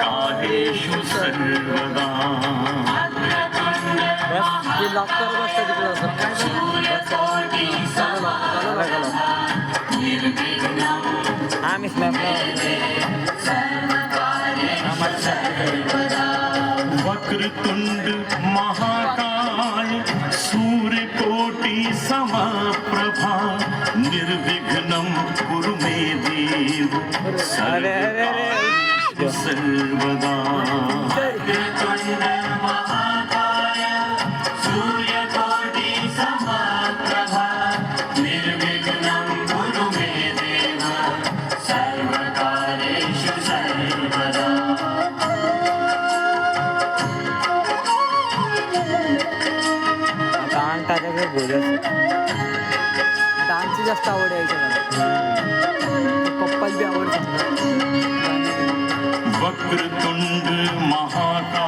कार्येषु सर्वदा ते करत असतं तिकडे असं आम्ही वक्रतुंड कुरु मे देव सर्वदा। डान्स जास्त आवड आहे पप्पाच बी आवडते வக்ரதுண்டு மகாதா